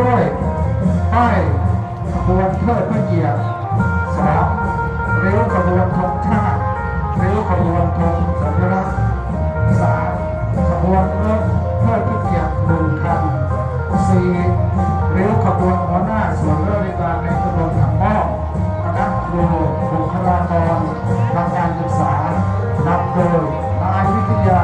ด้วยป้ายขบวนเทิดพระเกียรติสามเริ้วขบวนธงชาติเริ้วขบวนธงสัญลักษณ์สามขบวนเทิดพระเกียรติหนึ่งคันสี่เริ้วขบวนหัวหน้าส่วนราชการในขบวนถังหม้อคณะครูบุคลากรทางการศึกษานำโดยนายวิทยา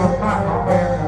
สุภาพของเป็น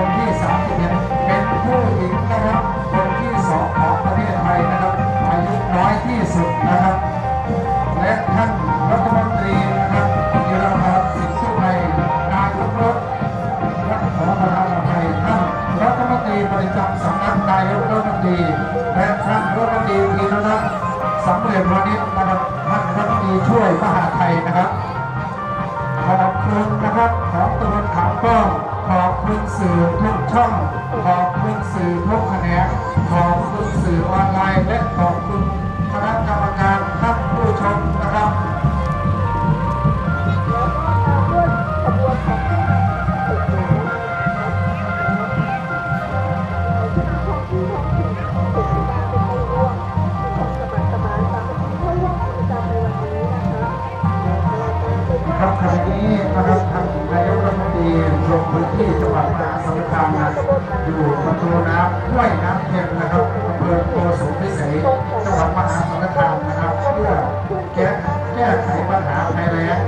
คนที่31เป็นผู้หญิงนะครับ คนที่สองของประเทศไทยนะครับ อายุน้อยที่สุดนะครับ และท่านรัฐมนตรีนะครับจิรพัสิทธิไทยนายกรัฐรัฐมนตรีท่านรัฐมนตรีประจำสำนักนายกรัฐมนตรีและท่านรัฐมนตรีธีรนัสำเร็จวันนี้นะครับท่านรัฐมนตรีช่วยมหาไทยนะครับขอบคุณนะครับของตำวจขาวกล้ ขอบคุณสื่อทุกช่อง ขอบคุณสื่อทุกแขนงขอบคุณสื่อออนไลน์และขอบคุณคณะกรรม พื้นที่จังหวัดมหาสารคามนะอยู่ประตูน้ำห้วยน้ำเพ็ญนะครับอำเภอโกสุมพิสัยจังหวัดมหาสารคามนะครับเพื่อแก้แก้ไขปัญหาภัยแล้ง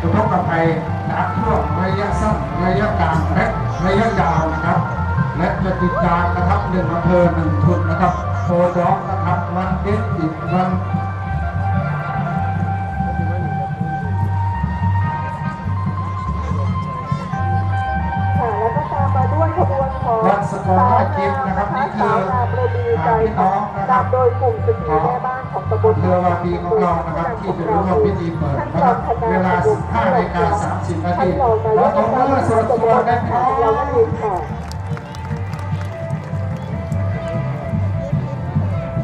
อุทกภัยน้ำท่วมระยะสั้นระยะกลางและระยะยาวนะครับ และจะติดตามนะครับหนึ่งอำเภอหนึ่งทุนนะครับโพร้องนะครับวันเด็กอีกวัน ของวัดสกลราชกิจนะครับนี่คือสารพี่น้องนะครับโดยกลุ่มสตรีแม่บ้านของตำบลเรือวาปีของเรานะครับที่จะร่วมพิธีเปิดนะครับเวลา 15นาฬิกา30นาทีท่านรงนายเรากต้องเมื่อสวดสวดได้พร้อเรามนั่นเอง